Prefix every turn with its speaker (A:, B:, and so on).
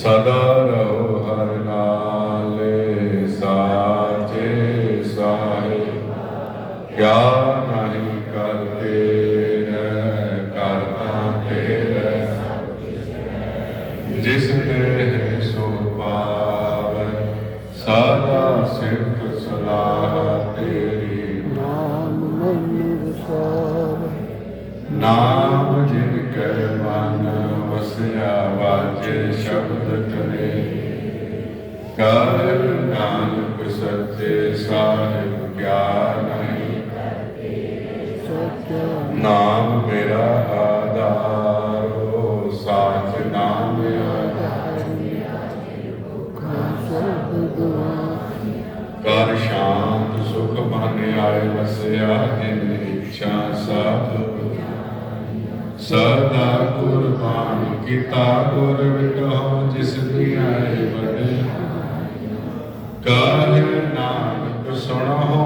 A: ਸਦਾ ਰਹੋ ਹਰ ਨਾਲੇ ਸਾਚੇ ਸਾਹਿਬ ਕਿਆ ਨਹੀਂ ਕਰਤੇ ਰਹਿ ਕਰਤਾ ਤੇਰੇ ਜਿਸ ਦੇ ਸੋ ਪਾਵਨ ਸਦਾ ਸਿਫਤ ਸਲਾਹ ਤੇਰੀ।
B: ਨਾਮ ਮੈਨੂੰ ਵਿਸਾਰ
A: ਨਾਮ ਜਿਨ ਕੈ ਮਨ ਵਸਿਆ ਵਾਜੇ ਸ਼ਬਦ ਕਰੇ ਕਰ ਨਾਨਕ ਸੱਚੇ ਸਾਹਿਬ
B: ਸੱਚਾ।
A: ਨਾਮ ਮੇਰਾ ਆਧਾਰੋ ਸਾਚ ਨਾਮ ਕਰ ਸ਼ਾਂਤ ਸੁਖ ਮਨ ਆਏ ਵਸਿਆ ਜਿਨ ਇੱਛਾ ਸਾਧ ਸਦਾ ਕੁਰਬਾਨ ਕੀਤਾ ਗੁਰ ਵਿਟੋ ਜਿਸ ਦੀ ਆਏ ਬੜੇ ਕਾਹੇ ਨਾਨਕ ਸੁਣੋ